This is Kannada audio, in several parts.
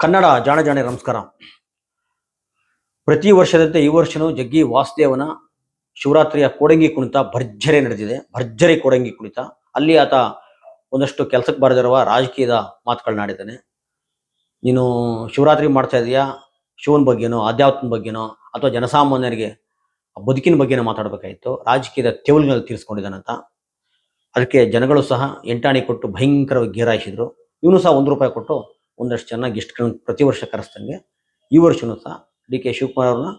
ಕನ್ನಡ ಜಾಣ ಜಾಣೆ ನಮಸ್ಕಾರ. ಪ್ರತಿ ವರ್ಷದಂತೆ ಈ ವರ್ಷನೂ ಜಗ್ಗಿ ವಾಸುದೇವನ ಶಿವರಾತ್ರಿಯ ಕೋಡಂಗಿ ಕುಣಿತ ಭರ್ಜರಿ ನಡೆದಿದೆ. ಭರ್ಜರಿ ಕೋಡಂಗಿ ಕುಣಿತ. ಅಲ್ಲಿ ಆತ ಒಂದಷ್ಟು ಕೆಲಸಕ್ಕೆ ಬರೆದಿರುವ ರಾಜಕೀಯದ ಮಾತುಗಳನ್ನಾಡಿದ್ದಾನೆ ನೀನು ಶಿವರಾತ್ರಿ ಮಾಡ್ತಾ ಇದೀಯಾ? ಶಿವನ ಬಗ್ಗೆನೋ, ಆಧ್ಯಾತ್ಮದ ಬಗ್ಗೆನೋ, ಅಥವಾ ಜನಸಾಮಾನ್ಯರಿಗೆ ಬದುಕಿನ ಬಗ್ಗೆನೋ ಮಾತಾಡ್ಬೇಕಾಯ್ತು ರಾಜಕೀಯದ ತೆವಲುಗಳಲ್ಲಿ ತೀರಿಸ್ಕೊಂಡಿದ್ದಾನಂತ. ಅದಕ್ಕೆ ಜನಗಳು ಸಹ ಎಂಟಾಣಿ ಕೊಟ್ಟು ಭಯಂಕರವಾಗಿ ಗೇರಾಯಿಸಿದ್ರು. ಇವನು ಸಹ ಒಂದು ರೂಪಾಯಿ ಕೊಟ್ಟು ಒಂದಷ್ಟು ಚೆನ್ನಾಗಿ ಗೆಸ್ಟ್ಗಳನ್ನ ಪ್ರತಿ ವರ್ಷ ಕರೆಸ್ದಂಗೆ ಈ ವರ್ಷನೂ ಸಹ ಡಿ ಕೆ ಶಿವಕುಮಾರ್ ಅವ್ರನ್ನ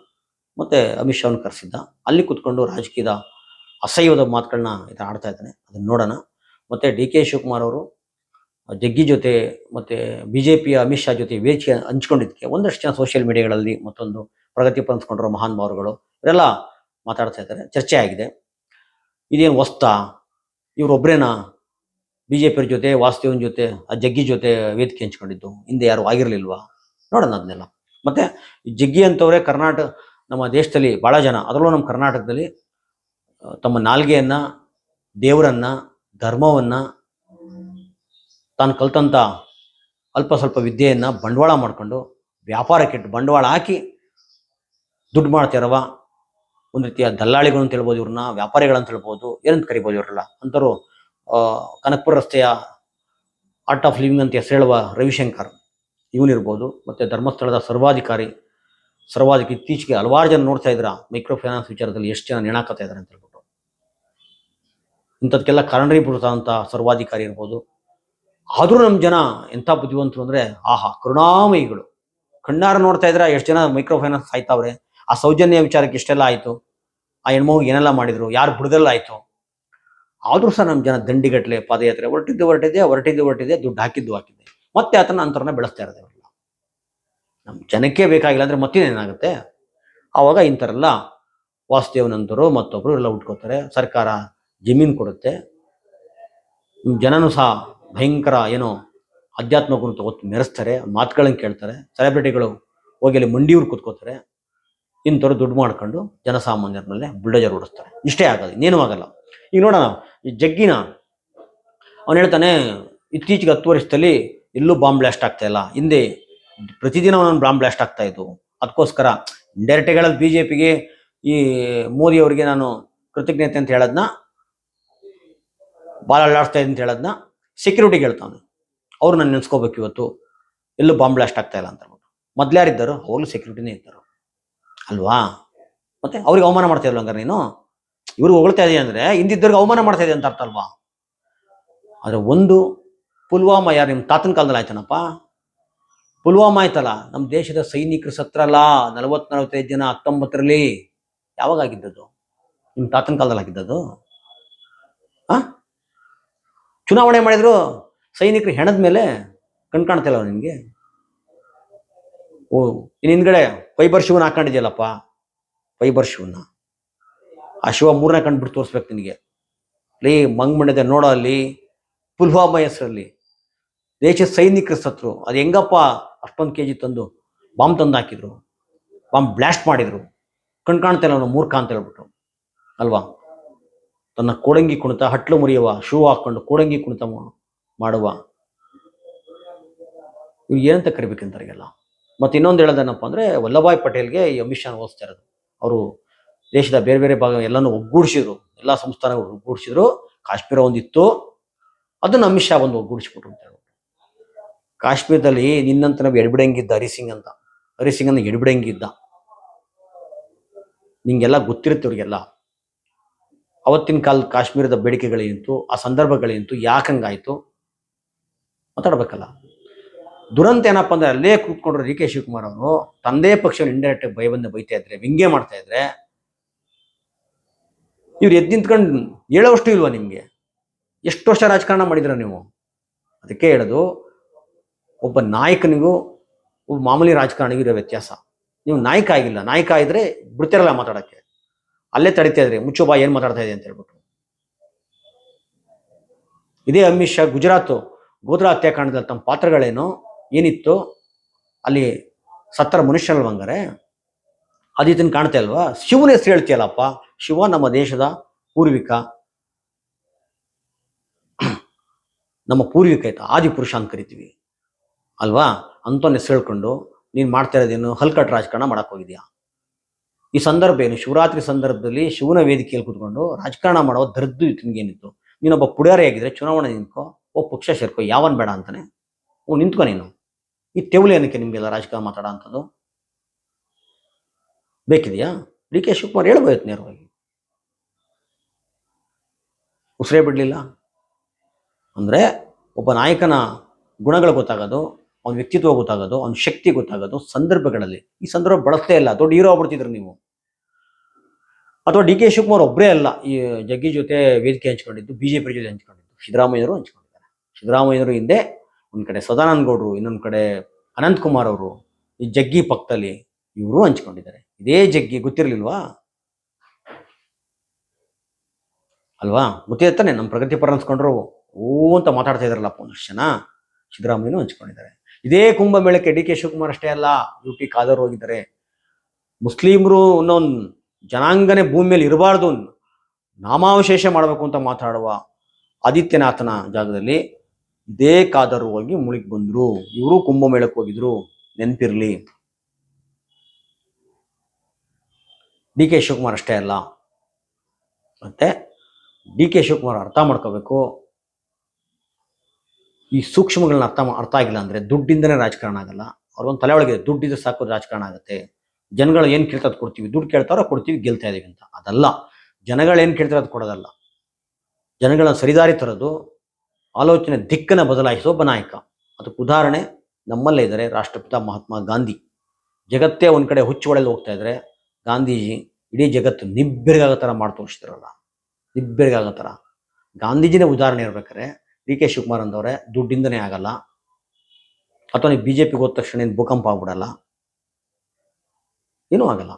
ಮತ್ತೆ ಅಮಿತ್ ಶಾ ಅವ್ರನ್ನ ಕರೆಸಿದ್ದ. ಅಲ್ಲಿ ಕುತ್ಕೊಂಡು ರಾಜಕೀಯದ ಅಸಹ್ಯವಾದ ಮಾತುಗಳನ್ನ ಥರ ಆಡ್ತಾ ಇದ್ದಾನೆ. ಅದನ್ನ ನೋಡೋಣ. ಮತ್ತು ಡಿ ಕೆ ಶಿವಕುಮಾರ್ ಅವರು ಜಗ್ಗಿ ಜೊತೆ ಮತ್ತು ಬಿ ಜೆ ಪಿಯ ಅಮಿತ್ ಶಾ ಜೊತೆ ವೇದಿಕೆ ಹಂಚ್ಕೊಂಡಿದ್ದಕ್ಕೆ ಒಂದಷ್ಟು ಜನ ಸೋಷಿಯಲ್ ಮೀಡಿಯಾಗಳಲ್ಲಿ ಮತ್ತೊಂದು ಪ್ರಗತಿ ಮಹಾನ್ ಭಾವರುಗಳು ಇವರೆಲ್ಲ ಮಾತಾಡ್ತಾ ಇದ್ದಾರೆ. ಚರ್ಚೆ ಆಗಿದೆ. ಇದೇನು ಹೊಸ್ತಾ? ಇವರೊಬ್ಬರೇನಾ ಬಿ ಜೆ ಪಿಯವ್ರ ಜೊತೆ, ವಾಸುದೇವನ್ ಜೊತೆ, ಆ ಜಗ್ಗಿ ಜೊತೆ ವೇದಿಕೆ ಹಂಚ್ಕೊಂಡಿದ್ದು. ಹಿಂದೆ ಯಾರು ಆಗಿರಲಿಲ್ವಾ? ನೋಡೋಣ ಅದನ್ನೆಲ್ಲ. ಮತ್ತೆ ಜಗ್ಗಿ ಅಂತವರೇ ಕರ್ನಾಟಕ ನಮ್ಮ ದೇಶದಲ್ಲಿ ಭಾಳ ಜನ. ಅದರಲ್ಲೂ ನಮ್ಮ ಕರ್ನಾಟಕದಲ್ಲಿ ತಮ್ಮ ನಾಲ್ಗೆಯನ್ನ, ದೇವರನ್ನ, ಧರ್ಮವನ್ನ, ತಾನು ಕಲ್ತಂಥ ಅಲ್ಪ ಸ್ವಲ್ಪ ವಿದ್ಯೆಯನ್ನ ಬಂಡವಾಳ ಮಾಡಿಕೊಂಡು ವ್ಯಾಪಾರಕ್ಕೆ ಇಟ್ಟು ಬಂಡವಾಳ ಹಾಕಿ, ದುಡ್ಡು ಮಾಡ್ತಿರವ ಒಂದು ರೀತಿಯ ದಲ್ಲಾಳಿಗಳು ಅಂತ ಹೇಳ್ಬೋದು ಇವ್ರನ್ನ ವ್ಯಾಪಾರಿಗಳಂತ ಹೇಳ್ಬೋದು, ಏನಂತ ಕರಿಬೋದು ಇವ್ರಲ್ಲ? ಅಂತವರು ಕನಕಪುರ ರಸ್ತೆಯ ಆರ್ಟ್ ಆಫ್ ಲಿವಿಂಗ್ ಅಂತ ಹೆಸರು ಹೇಳುವ ರವಿಶಂಕರ್ ಇವನಿರ್ಬೋದು ಮತ್ತೆ ಧರ್ಮಸ್ಥಳದ ಸರ್ವಾಧಿಕಾರಿ, ಸರ್ವಾಧಿಕ ಇತ್ತೀಚೆಗೆ ಹಲವಾರು ಜನ ನೋಡ್ತಾ ಇದ್ರ ಮೈಕ್ರೋ ಫೈನಾನ್ಸ್ ವಿಚಾರದಲ್ಲಿ ಎಷ್ಟು ಜನ ನೆಣಾಕತ್ತಾ ಇದ್ದಾರೆ ಅಂತ ಹೇಳ್ಬಿಟ್ಟು. ಇಂಥದ್ಕೆಲ್ಲ ಕಾರಣೀಭೂತ ಅಂತ ಸರ್ವಾಧಿಕಾರಿ ಇರ್ಬೋದು. ಆದರೂ ನಮ್ಮ ಜನ ಎಂಥ ಬುದ್ಧಿವಂತರು ಅಂದ್ರೆ, ಆಹಾ, ಕರುಣಾಮಯಿಗಳು. ಕಣ್ಣಾರು ನೋಡ್ತಾ ಇದ್ರೆ, ಎಷ್ಟು ಜನ ಮೈಕ್ರೋ ಫೈನಾನ್ಸ್ ಆಯ್ತಾವ್ರೆ ಆ ಸೌಜನ್ಯ ವಿಚಾರಕ್ಕೆ ಇಷ್ಟೆಲ್ಲ ಆಯಿತು. ಆ ಹೆಣ್ಮಗು ಏನೆಲ್ಲ ಮಾಡಿದ್ರು, ಯಾರು ಬುಡ್ದೆಲ್ಲ ಆಯ್ತು. ಆದ್ರೂ ಸಹ ನಮ್ಮ ಜನ ದಂಡಿಗಟ್ಟಲೆ ಪಾದಯಾತ್ರೆ ಹೊರಟಿದ್ದು ಹೊರಟಿದೆ ಹೊರಟಿದ್ದು ಹೊರಟಿದೆ, ದುಡ್ಡು ಹಾಕಿದ್ದು ಹಾಕಿದ್ದೆ ಮತ್ತೆ ಆತನ ಅಂತರನ್ನ ಬೆಳೆಸ್ತಾ ಇರೋದು ಅವರೆಲ್ಲ ನಮ್ಮ ಜನಕ್ಕೆ ಬೇಕಾಗಿಲ್ಲ ಅಂದ್ರೆ ಮತ್ತೇನೇನಾಗುತ್ತೆ ಆವಾಗ ಇಂಥರೆಲ್ಲ ವಾಸುದೇವನಂತರು ಮತ್ತೊಬ್ಬರು ಎಲ್ಲ ಉಟ್ಕೋತಾರೆ. ಸರ್ಕಾರ ಜಮೀನು ಕೊಡುತ್ತೆ. ಜನನು ಜನನೂ ಸಹ ಭಯಂಕರ ಏನೋ ಅಧ್ಯಾತ್ಮ ಗುರು ಒತ್ತು ಮೆರೆಸ್ತಾರೆ, ಮಾತುಗಳನ್ನು ಕೇಳ್ತಾರೆ ಸೆಲೆಬ್ರಿಟಿಗಳು ಹೋಗಿ ಅಲ್ಲಿ ಮಂಡಿಯವ್ರು ಕೂತ್ಕೋತಾರೆ. ಇಂಥವ್ರು ದುಡ್ಡು ಮಾಡ್ಕೊಂಡು ಜನಸಾಮಾನ್ಯರ ಮೇಲೆ ಬುಲ್ಡೋಜರ್ ಓಡಿಸ್ತಾರೆ. ಇಷ್ಟೇ ಆಗೋದು ಇನ್ನೇನು ಆಗಲ್ಲ. ಈಗ ನೋಡೋಣ, ಈ ಜಗ್ಗಿನ, ಅವನು ಹೇಳ್ತಾನೆ, ಇತ್ತೀಚೆಗೆ ಹತ್ತು ವರ್ಷದಲ್ಲಿ ಎಲ್ಲೂ ಬಾಂಬ್ ಬ್ಲಾಸ್ಟ್ ಆಗ್ತಾ ಇಲ್ಲ. ಹಿಂದೆ ಪ್ರತಿದಿನ ಅವನು ಬಾಂಬ್ ಬ್ಲಾಸ್ಟ್ ಆಗ್ತಾ ಇತ್ತು ಅದಕ್ಕೋಸ್ಕರ ಇಂಡೈರೆಕ್ಟ್ ಹೇಳೋದು ಬಿ ಜೆ ಪಿಗೆ ಈ ಮೋದಿ ಅವರಿಗೆ ನಾನು ಕೃತಜ್ಞತೆ ಅಂತ ಹೇಳೋದನ್ನ ಬಾಲ ಇದೆ ಅಂತ ಹೇಳೋದನ್ನ ಸೆಕ್ಯೂರಿಟಿಗೆ ಹೇಳ್ತಾನೆ ಅವ್ರು ನಾನು ನೆನ್ಸ್ಕೋಬೇಕು ಇವತ್ತು. ಎಲ್ಲೂ ಬಾಂಬ್ ಬ್ಲಾಸ್ಟ್ ಆಗ್ತಾ ಇಲ್ಲ ಅಂತ ಹೇಳ್ಬಿಟ್ಟು ಮೊದ್ಲ್ಯಾರಿದ್ದರು ಅವ್ರು ಸೆಕ್ಯೂರಿಟಿನೇ ಇದ್ದರು. ಅಲ್ವಾ? ಮತ್ತೆ ಅವ್ರಿಗೆ ಅವಮಾನ ಮಾಡ್ತಾ ಇಲ್ವ ಹಂಗಾರೆ ನೀನು? ಇವ್ರಿಗೆ ಹೊಗಳ್ತಾ ಇದೆಯಾ ಅಂದ್ರೆ ಹಿಂದಿದ್ದವ್ರಿಗೆ ಅವಮಾನ ಮಾಡ್ತಾ ಇದೆ ಅಂತ ಅರ್ಥ ಅಲ್ವಾ? ಆದ್ರೆ ಒಂದು ಪುಲ್ವಾಮಾ ಯಾರು ನಿಮ್ಮ ತಾತನ ಕಾಲದಲ್ಲಿ ಆಯ್ತನಪ್ಪ? ಪುಲ್ವಾಮಾ ಆಯ್ತಲ್ಲ ನಮ್ಮ ದೇಶದ ಸೈನಿಕರು ಸತ್ರಲ್ಲ ನಲವತ್ ನಲವತ್ತೈದು ಜನ, ಹತ್ತೊಂಬತ್ತರಲ್ಲಿ. ಯಾವಾಗ ಆಗಿದ್ದದ್ದು ನಿಮ್ಮ ತಾತನ ಕಾಲದಲ್ಲಿ ಆಗಿದ್ದದ್ದು ಆ? ಚುನಾವಣೆ ಮಾಡಿದ್ರು, ಸೈನಿಕರು ಹೆಣದ ಮೇಲೆ ಕಣ್ ಕಾಣ್ತಿಲ್ಲ ನಿಮಗೆ? ಓ ಇನ್ನು ಹಿಂದ್ಗಡೆ, ಫೈಬರ್ ಶಿವನ ಹಾಕೊಂಡಿದ್ಯಲ್ಲಪ್ಪ? ಫೈಬರ್ ಶಿವನ ಆ ಶಿವ ಮೂರನೇ ಕಂಡುಬಿಟ್ಟು ಬಿಟ್ಟು ತೋರಿಸ್ಬೇಕು ನಿನಗೆ. ಲೇ, ಮಂಗ್ಮಣ್ಯದ ನೋಡ ಅಲ್ಲಿ, ಪುಲ್ವಾಮ ಹೆಸರಲ್ಲಿ. ದೇಶ ಸೈನಿಕರ ಸತ್ರು. ಅದು ಹೆಂಗಪ್ಪ ಅಷ್ಟೊಂದು ಕೆ ಜಿ ತಂದು ಬಾಂಬ್ ತಂದು ಹಾಕಿದ್ರು. ಬಾಂಬ್ ಬ್ಲಾಸ್ಟ್ ಮಾಡಿದ್ರು. ಕಣ್ ಕಾಣ್ತಿಲ್ಲ ಅವನು, ಮೂರ್ಖ ಅಂತ ಹೇಳ್ಬಿಟ್ಟು ಅಲ್ವಾ? ತನ್ನ ಕೋಡಂಗಿ ಕುಣಿತ, ಹಟ್ಲು ಮುರಿಯುವ, ಶೂ ಹಾಕೊಂಡು ಕೋಡಂಗಿ ಕುಣಿತ ಮಾಡುವ. ಇವ್ರು ಏನಂತ ಕರಿಬೇಕಂತಾರಿಗೆಲ್ಲ ಮತ್ತೆ ಇನ್ನೊಂದು ಹೇಳೋದೇನಪ್ಪ ಅಂದ್ರೆ, ವಲ್ಲಭಾಯ್ ಪಟೇಲ್ಗೆ ಈ ಅಮಿತ್ ಶಾ ಓದಿಸ್ತಾ ಅವರು ದೇಶದ ಬೇರೆ ಬೇರೆ ಭಾಗ ಎಲ್ಲಾನು ಒಗ್ಗೂಡಿಸಿದ್ರು. ಎಲ್ಲ ಸಂಸ್ಥಾನಗಳು ಒಗ್ಗೂಡಿಸಿದ್ರು. ಕಾಶ್ಮೀರ ಒಂದಿತ್ತು. ಅದನ್ನ ಅಮಿತ್ ಶಾ ಬಂದು ಒಗ್ಗೂಡಿಸ್ಬಿಟ್ರು ಅಂತ ಹೇಳ್ಬಿಟ್ಟು ಕಾಶ್ಮೀರದಲ್ಲಿ ನಿನ್ನಂತ ನಾವು ಎಡ್ಬಿಡಂಗಿದ್ದ ಹರಿಸಿಂಗ್ ಅಂತ. ಹರಿಸಿಂಗ್ ಅನ್ನ ಎಡ್ಬಿಡಂಗಿದ್ದ. ನಿಂಗೆಲ್ಲ ಗೊತ್ತಿರುತ್ತೆ ಅವ್ರಿಗೆಲ್ಲ. ಅವತ್ತಿನ ಕಾಲ ಕಾಶ್ಮೀರದ ಬೇಡಿಕೆಗಳೇನಿತ್ತು, ಆ ಸಂದರ್ಭಗಳೇನಿತ್ತು ಯಾಕಂಗಾಯ್ತು ಮಾತಾಡ್ಬೇಕಲ್ಲ. ದುರಂತ ಏನಪ್ಪ ಅಂದ್ರೆ ಅಲ್ಲೇ ಕೂತ್ಕೊಂಡ್ರು ಡಿ ಕೆ ಶಿವಕುಮಾರ್ ಅವರು. ತಂದೆ ಪಕ್ಷವನ್ನು ಇಂಡೈರೆಕ್ಟ್ ಭಯಬಂದ ಬೈತಾ ಇದ್ರೆ, ವ್ಯಂಗ್ಯ ಮಾಡ್ತಾ ಇದ್ರೆ ಇವ್ರು ಎದ್ದು ನಿಂತ್ಕೊಂಡು ಹೇಳೋವಷ್ಟು ಇಲ್ವಾ ನಿಮಗೆ? ಎಷ್ಟು ವರ್ಷ ರಾಜಕಾರಣ ಮಾಡಿದ್ರ ನೀವು? ಅದಕ್ಕೆ ಹೇಳೋದು, ಒಬ್ಬ ನಾಯಕನಿಗೂ ಒಬ್ಬ ಮಾಮೂಲಿ ರಾಜಕಾರಣಿಗೂ ಇರೋ ವ್ಯತ್ಯಾಸ. ನೀವು ನಾಯಕ ಆಗಿಲ್ಲ. ನಾಯಕ ಇದ್ರೆ ಬಿಡ್ತಿರಲ್ಲ ಮಾತಾಡೋಕ್ಕೆ. ಅಲ್ಲೇ ತಡಿತಾ ಇದ್ರಿ, ಮುಚ್ಚು ಬಾ ಏನ್ ಮಾತಾಡ್ತಾ ಇದೆ ಅಂತ ಹೇಳ್ಬಿಟ್ಟು ಇದೇ ಅಮಿತ್ ಶಾ ಗುಜರಾತ್ ಗೋದ್ರ ಹತ್ಯಾಕಾಂಡದಲ್ಲಿ ತಮ್ಮ ಪಾತ್ರಗಳೇನು? ಏನಿತ್ತು? ಅಲ್ಲಿ ಸತ್ತರ ಮನುಷ್ಯನಲ್ವಂಗಾರೆ? ಅದು ಇದನ್ನು ಕಾಣ್ತಾ ಇಲ್ವಾ? ಶಿವನ ಹೆಸರು ಹೇಳ್ತೀಯಲ್ಲಪ್ಪ? ಶಿವ ನಮ್ಮ ದೇಶದ ಪೂರ್ವಿಕ. ನಮ್ಮ ಪೂರ್ವಿಕ ಆಯ್ತಾ? ಆದಿ ಪುರುಷ ಅಂತ ಕರಿತೀವಿ. ಅಲ್ವಾ? ಅಂತ ಹೆಸರು ಹೇಳ್ಕೊಂಡು ನೀನು ಮಾಡ್ತಾ ಇರೋದೇನು ಹಲ್ಕಟ್ ರಾಜಕಾರಣ ಮಾಡಕ್ಕೆ ಹೋಗಿದ್ಯಾ? ಈ ಸಂದರ್ಭ ಏನು? ಶಿವರಾತ್ರಿ ಸಂದರ್ಭದಲ್ಲಿ ಶಿವನ ವೇದಿಕೆಯಲ್ಲಿ ಕೂತ್ಕೊಂಡು ರಾಜಕಾರಣ ಮಾಡೋ ದರ್ದು ನಿನಗೇನಿತ್ತು? ನೀನೊಬ್ಬ ಆಗಿದ್ರೆ ಚುನಾವಣೆ ನಿಂತ್ಕೋ, ಓ ಪಕ್ಷ ಸೇರ್ಕೋ, ಯಾವನ್ ಬೇಡ ಅಂತಾನೆ? ಓ, ನಿಂತ್ಕೊ ನೀನು. ಈ ತೆವಲಿ ಏನಕ್ಕೆ ನಿಮಗೆಲ್ಲ ರಾಜಕಾರಣ ಮಾತಾಡೋ ಅಂಥದ್ದು? ಬೇಕಿದೆಯಾ? ಡಿ ಕೆ ಶಿವಕುಮಾರ್ ಹೇಳ್ಬೋಯ್ತು ನೇರವಾಗಿ. ಉಸಿರೇ ಬಿಡಲಿಲ್ಲ. ಅಂದರೆ ಒಬ್ಬ ನಾಯಕನ ಗುಣಗಳು ಗೊತ್ತಾಗೋದು, ಅವನ ವ್ಯಕ್ತಿತ್ವ ಗೊತ್ತಾಗೋದು, ಅವನ ಶಕ್ತಿ ಗೊತ್ತಾಗೋದು ಸಂದರ್ಭಗಳಲ್ಲಿ. ಈ ಸಂದರ್ಭ ಬಳಸ್ತೇ ಇಲ್ಲ. ದೊಡ್ಡ ಹೀರೋ ಆಗ್ಬಿಡ್ತಿದ್ರು ನೀವು. ಅಥವಾ ಡಿ ಕೆ ಶಿವಕುಮಾರ್ ಒಬ್ಬರೇ ಅಲ್ಲ, ಈ ಜಗ್ಗಿ ಜೊತೆ ವೇದಿಕೆ ಹಂಚ್ಕೊಂಡಿದ್ದು ಬಿ ಜೆ ಪಿ ಜೊತೆ ಹಂಚ್ಕೊಂಡಿದ್ದು ಸಿದ್ದರಾಮಯ್ಯರು ಹಂಚ್ಕೊಂಡಿದ್ದಾರೆ. ಸಿದ್ದರಾಮಯ್ಯರು ಹಿಂದೆ ಒಂದು ಕಡೆ ಸದಾನಂದ ಗೌಡರು, ಇನ್ನೊಂದು ಕಡೆ ಅನಂತಕುಮಾರ್ ಅವರು, ಈ ಜಗ್ಗಿ ಪಕ್ಕದಲ್ಲಿ ಇವರು ಹಂಚ್ಕೊಂಡಿದ್ದಾರೆ. ಇದೇ ಜಗ್ಗಿ, ಗೊತ್ತಿರಲಿಲ್ವಾ? ಅಲ್ವಾ? ಗೊತ್ತಿದೆ ತಾನೆ ನಮ್ಮ ಪ್ರಗತಿಪರ ಅನ್ಸ್ಕೊಂಡ್ರು, ಓ ಅಂತ ಮಾತಾಡ್ತಾ ಇದಾರಲ್ಲಪ್ಪ ಒಂದಷ್ಟು ಜನ ಸಿದ್ದರಾಮಯ್ಯನೂ ಹಂಚ್ಕೊಂಡಿದ್ದಾರೆ. ಇದೇ ಕುಂಭಮೇಳಕ್ಕೆ ಡಿ ಕೆ ಶಿವಕುಮಾರ್ ಅಷ್ಟೇ ಅಲ್ಲ, ಯು ಟಿ ಖಾದರ್ ಹೋಗಿದ್ದಾರೆ. ಮುಸ್ಲಿಮರು ಒಂದು ಜನಾಂಗನೇ ಭೂಮಿ ಮೇಲೆ ಇರಬಾರ್ದು ನಾಮಾವಶೇಷ ಮಾಡಬೇಕು ಅಂತ ಮಾತಾಡುವ ಆದಿತ್ಯನಾಥನ ಜಾಗದಲ್ಲಿ ಇದೇ ಖಾದರ್ ಹೋಗಿ ಮುಳುಗಿ ಬಂದ್ರು. ಇವರು ಕುಂಭಮೇಳಕ್ಕೆ ಹೋಗಿದ್ರು, ನೆನಪಿರಲಿ. ಡಿ ಕೆ ಶಿವಕುಮಾರ್ ಅಷ್ಟೇ ಅಲ್ಲ. ಮತ್ತೆ ಡಿ ಕೆ ಶಿವಕುಮಾರ್ ಅರ್ಥ ಮಾಡ್ಕೋಬೇಕು. ಈ ಸೂಕ್ಷ್ಮಗಳನ್ನ ಅರ್ಥ ಅರ್ಥ ಆಗಿಲ್ಲ ಅಂದ್ರೆ ದುಡ್ಡಿಂದನೇ ರಾಜಕಾರಣ ಆಗಲ್ಲ. ಅವ್ರಿಗೊಂದು ತಲೆ ಒಳಗೆ ದುಡ್ಡಿದ್ರೆ ಸಾಕು ರಾಜಕಾರಣ ಆಗುತ್ತೆ. ಜನಗಳು ಏನು ಕೇಳ್ತಾ ಅದ್ ಕೊಡ್ತೀವಿ? ದುಡ್ಡು ಕೇಳ್ತಾರೋ ಕೊಡ್ತೀವಿ, ಗೆಲ್ತಾ ಇದೀವಿ ಅಂತ. ಅದಲ್ಲ. ಜನಗಳು ಏನು ಕೇಳ್ತಾರೆ ಅದು ಕೊಡೋದಲ್ಲ. ಜನಗಳನ್ನ ಸರಿದಾರಿ ತರೋದು, ಆಲೋಚನೆ ದಿಕ್ಕನ್ನು ಬದಲಾಯಿಸೋ ಒಬ್ಬ ನಾಯಕ ಅದಕ್ಕೆ ಉದಾಹರಣೆ, ನಮ್ಮಲ್ಲೇ ಇದ್ದಾರೆ ರಾಷ್ಟ್ರಪಿತ ಮಹಾತ್ಮ ಗಾಂಧಿ. ಜಗತ್ತೇ ಒಂದ್ ಕಡೆ ಹುಚ್ಚು ಹೋಗ್ತಾ ಇದ್ರೆ ಗಾಂಧೀಜಿ ಇಡೀ ಜಗತ್ತು ನಿಬ್ಬೆರಗಾಗೋ ಥರ ಮಾಡಿ ತೋರಿಸಿದ್ರಲ್ಲ ಆಗೋ ಥರ ಗಾಂಧೀಜಿನೇ ಉದಾಹರಣೆ ಇರ್ಬೇಕಾದ್ರೆ ಡಿ ಕೆ ಶಿವಕುಮಾರ್ ಅಂದವ್ರೆ ದುಡ್ಡಿಂದನೇ ಆಗಲ್ಲ ಅಥವಾ ನೀವು ಬಿ ಜೆ ಪಿಗೆ ಹೋದ ತಕ್ಷಣ ಏನು ಭೂಕಂಪ ಆಗ್ಬಿಡಲ್ಲ ಏನೂ ಆಗಲ್ಲ.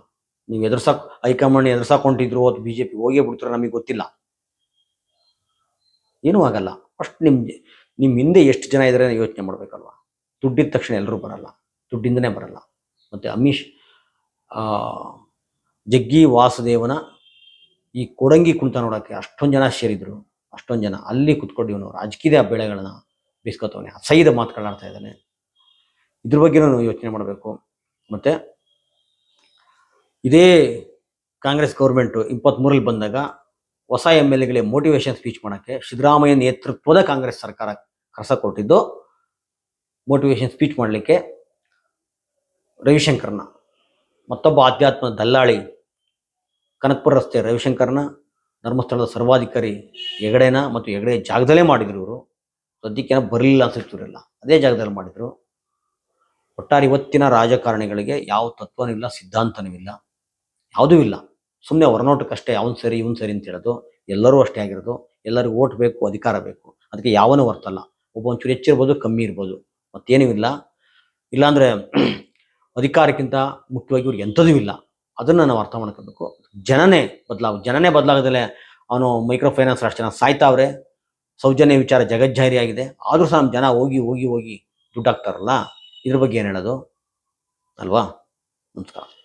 ನೀವು ಎದುರ್ಸಕ್ ಹೈಕಮಾಂಡ್ ಎದುರ್ಸಾಕೊಂಡಿದ್ರು ಅಥವಾ ಬಿ ಜೆ ಪಿ ಹೋಗೇ ಬಿಡ್ತಾರೆ ನಮಗೆ ಗೊತ್ತಿಲ್ಲ. ಏನೂ ಆಗಲ್ಲ. ಫಸ್ಟ್ ನಿಮ್ಮ ನಿಮ್ಮ ಹಿಂದೆ ಎಷ್ಟು ಜನ ಇದ್ದಾರೆ ಯೋಚನೆ ಮಾಡಬೇಕಲ್ವ? ದುಡ್ಡಿದ ತಕ್ಷಣ ಎಲ್ಲರೂ ಬರಲ್ಲ ದುಡ್ಡಿಂದನೇ ಬರಲ್ಲ. ಮತ್ತು ಅಮಿಷ್ ಆ, ಜಗ್ಗಿ ವಾಸುದೇವನ ಈ ಕೊಡಂಗಿ ಕುಣಿತ ನೋಡೋಕ್ಕೆ ಅಷ್ಟೊಂದು ಜನ ಸೇರಿದ್ರು, ಅಷ್ಟೊಂದು ಜನ ಅಲ್ಲಿ ಕುತ್ಕೊಂಡು ಇವನು ರಾಜಕೀಯ ಬೆಳೆಗಳನ್ನ ಬೀಸ್ಕೊತವನೆ. ಅಸಹ್ಯದ ಮಾತುಗಳಾಡ್ತಾ ಇದ್ದಾನೆ. ಇದ್ರ ಬಗ್ಗೆನೂ ಯೋಚನೆ ಮಾಡಬೇಕು. ಮತ್ತು ಇದೇ ಕಾಂಗ್ರೆಸ್ ಗೌರ್ಮೆಂಟು ಇಪ್ಪತ್ತ್ಮೂರಲ್ಲಿ ಬಂದಾಗ ಹೊಸ ಎಂ ಎಲ್ ಎಗಳಿಗೆ ಮೋಟಿವೇಶನ್ ಸ್ಪೀಚ್ ಮಾಡೋಕ್ಕೆ ಸಿದ್ದರಾಮಯ್ಯ ನೇತೃತ್ವದ ಕಾಂಗ್ರೆಸ್ ಸರ್ಕಾರ ಕಸ ಕೊಟ್ಟಿದ್ದು ಮೋಟಿವೇಶನ್ ಸ್ಪೀಚ್ ಮಾಡಲಿಕ್ಕೆ ರವಿಶಂಕರ್ನ, ಮತ್ತೊಬ್ಬ ಆಧ್ಯಾತ್ಮ ದಲ್ಲಾಳಿ ಕನಕಪುರ ರಸ್ತೆ ರವಿಶಂಕರ್ನ ಧರ್ಮಸ್ಥಳದ ಸರ್ವಾಧಿಕಾರಿ ಹೆಗಡೆನ ಮತ್ತು ಹೆಗಡೆ ಜಾಗದಲ್ಲೇ ಮಾಡಿದ್ರು ಇವರು. ಸದ್ಯಕ್ಕೇನೋ ಬರಲಿಲ್ಲ ಅನ್ಸುತ್ತಿರಲಿಲ್ಲ ಅದೇ ಜಾಗದಲ್ಲಿ ಮಾಡಿದ್ರು. ಒಟ್ಟಾರೆ ಇವತ್ತಿನ ರಾಜಕಾರಣಿಗಳಿಗೆ ಯಾವ ತತ್ವನೂ ಇಲ್ಲ, ಸಿದ್ಧಾಂತನೂ ಇಲ್ಲ. ಯಾವುದೂ ಇಲ್ಲ. ಸುಮ್ಮನೆ ಹೊರನೋಟಕ್ಕಷ್ಟೇ ಅವನು ಸರಿ, ಇವನು ಸರಿ ಅಂತ ಹೇಳೋದು. ಎಲ್ಲರೂ ಅಷ್ಟೇ ಆಗಿರೋದು. ಎಲ್ಲರಿಗೂ ಓಟ್ ಬೇಕು, ಅಧಿಕಾರ ಬೇಕು. ಅದಕ್ಕೆ ಯಾವನೂ ಹೊರ್ತಲ್ಲ. ಒಬ್ಬ ಒಂಚೂರು ಹೆಚ್ಚಿರ್ಬೋದು ಕಮ್ಮಿ ಇರ್ಬೋದು. ಮತ್ತೇನೂ ಇಲ್ಲ. ಇಲ್ಲಾಂದರೆ ಅಧಿಕಾರಕ್ಕಿಂತ ಮುಖ್ಯವಾಗಿ ಇವ್ರಿಗೆ ಎಂಥದೂ ಇಲ್ಲ. ಅದನ್ನು ನಾವು ಅರ್ಥ ಮಾಡ್ಕೋಬೇಕು. ಜನನೇ ಬದಲಾಗ, ಜನನೇ ಬದಲಾಗದಲ್ಲೇ ಅವನು ಮೈಕ್ರೋ ಫೈನಾನ್ಸ್ ಅಷ್ಟು ಜನ ಸಾಯ್ತಾವ್ರೆ. ಸೌಜನ್ಯ ವಿಚಾರ ಜಗಜ್ಜಾರಿ ಆಗಿದೆ ಆದರೂ ಸಹ ಜನ ಹೋಗಿ ಹೋಗಿ ಹೋಗಿ ದುಡ್ಡಾಗ್ತಾರಲ್ಲ ಇದ್ರ ಬಗ್ಗೆ ಏನು ಹೇಳೋದು? ಅಲ್ವಾ? ನಮಸ್ಕಾರ.